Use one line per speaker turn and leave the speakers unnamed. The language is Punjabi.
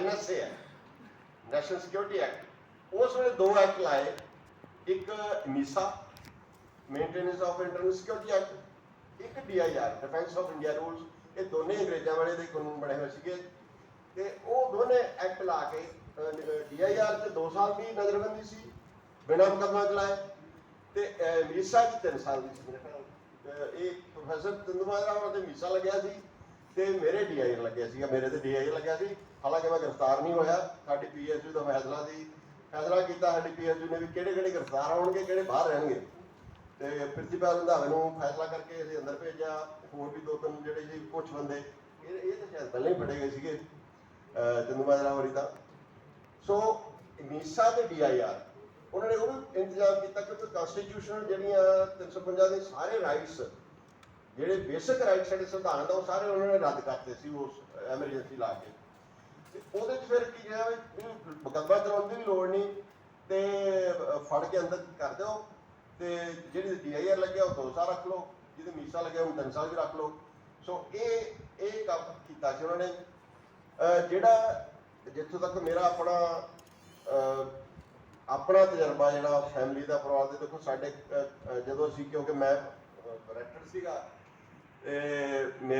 ਐਨਐਸਏ ਹੈ ਨੈਸ਼ਨਲ ਸਿਕਿਉਰਿਟੀ ਐਕਟ ਉਸ ਵੇਲੇ ਦੋ ਐਕਟ ਲਾਏ। ਇੱਕ MISA maintenance of internal security act ਇੱਕ DIR defence of India rules ਇਹ ਦੋਨੇ ਅੰਗਰੇਜ਼ਾਂ ਵਾਲੇ ਦੇ ਕਾਨੂੰਨ ਬਣੇ ਹੋਏ ਸੀਗੇ। ਤੇ ਉਹ ਦੋਨੇ ਐਕਟ ਲਾ ਕੇ ਡੀਆਈਆਰ ਤੇ 2 ਸਾਲ ਦੀ ਨਜ਼ਰਬੰਦੀ ਸੀ, ਬਿਨਾਂ ਮੁਕੱਦਮਾ ਚਲਾਏ। ਤੇ ਮੀਸਾ ਚ 3 ਸਾਲ ਦੀ ਸੀ। ਮੇਰੇ ਖਿਆਲ ਇਹ ਪ੍ਰੋਫੈਸਰ ਤੰਦੂਮਾਜਰਾ ਉਹਨਾਂ ਤੇ ਮੀਸਾ ਲੱਗਿਆ ਸੀ। ਤੇ ਮੇਰੇ ਡੀਆਈਆਰ ਲੱਗਿਆ ਸੀਗਾ, ਮੇਰੇ ਤੇ ਡੀਆਈਆਰ ਲੱਗਿਆ ਸੀ। ਹਾਲਾਂਕਿ ਮੈਂ ਗ੍ਰਿਫਤਾਰ ਨਹੀਂ ਹੋਇਆ, ਸਾਡੀ ਪੀਐਸਯੂ ਦਾ ਫੈਸਲਾ ਸੀ। ਫੈਸਲਾ ਕੀਤਾ ਸਾਡੀ ਪੀਐਸਯੂ ਨੇ ਵੀ ਕਿਹੜੇ ਕਿਹੜੇ ਗ੍ਰਿਫਤਾਰ ਹੋਣਗੇ ਕਿਹੜੇ ਬਾਹਰ ਰਹਿਣਗੇ। ਤੇ ਪ੍ਰਿੰਸੀਪਲ ਰੰਧਾਵੇ ਨੂੰ ਫੈਸਲਾ ਕਰਕੇ ਅਸੀਂ ਅੰਦਰ ਭੇਜਿਆ। ਹੋਰ ਵੀ ਦੋ ਤਿੰਨ ਜਿਹੜੇ ਜੀ ਕੁਝ ਬੰਦੇ, ਇਹ ਇਹ ਤਾਂ ਸ਼ਾਇਦ ਪਹਿਲਾਂ ਹੀ ਫੜੇ ਗਏ ਸੀਗੇ, ਅਹ ਚੰਦੂਮਾਜਰਾ ਹੋਰੀ ਤਾਂ। ਸੋ ਮੀਸਾ ਤੇ ਡੀਆਈਆਰ ਉਹਨਾਂ ਨੇ ਉਹ ਵੀ ਇੰਤਜ਼ਾਮ ਕੀਤਾ ਕਿ ਕਨਸਟੀਟਿਊਸ਼ਨਲ ਜਿਹੜੀਆਂ 350 ਦੇ ਸਾਰੇ ਰਾਈਟਸ ਜਿਹੜੇ ਬੇਸਿਕ ਰਾਈਟ ਸਾਡੇ ਸੰਵਿਧਾਨ ਦਾ ਉਹ ਸਾਰੇ ਉਹਨਾਂ ਨੇ ਰੱਦ ਕਰਤੇ ਸੀ ਉਸ ਐਮਰਜੈਂਸੀ ਲਾ ਕੇ। ਤੇ ਉਹਦੇ 'ਚ ਫਿਰ ਕੀ ਗਿਆ ਵੀ ਮੁਕੱਦਮਾ ਚਲਾਉਣ ਦੀ ਵੀ ਲੋੜ ਨਹੀਂ, ਤੇ ਫੜ ਕੇ ਅੰਦਰ ਕਰ ਦਿਓ, ਤੇ ਜਿਹੜੀ ਡੀਆਈਆਰ ਲੱਗਿਆ, ਉਹ 2 ਸਾਲ ਰੱਖ ਲਓ, ਜਿਹਦੇ ਮੀਸਾ ਲੱਗਿਆ, ਉਹ 3 ਸਾਲ ਵੀ ਰੱਖ ਲਓ। ਸੋ ਇਹ ਇਹ ਕੰਮ ਕੀਤਾ ਸੀ ਉਹਨਾਂ ਨੇ। ਜਿਹੜਾ ਜਿੱਥੋਂ ਤੱਕ ਮੇਰਾ ਆਪਣਾ ਆਪਣਾ ਤਜਰਬਾ ਜਿਹੜਾ ਫੈਮਿਲੀ ਦਾ ਪਰਿਵਾਰ ਦੇ, ਦੇਖੋ ਸਾਡੇ ਜਦੋਂ ਅਸੀਂ, ਕਿਉਂਕਿ ਮੈਂ ਡਾਇਰੈਕਟਰ ਸੀਗਾ ਤੇ ਮੇਰੇ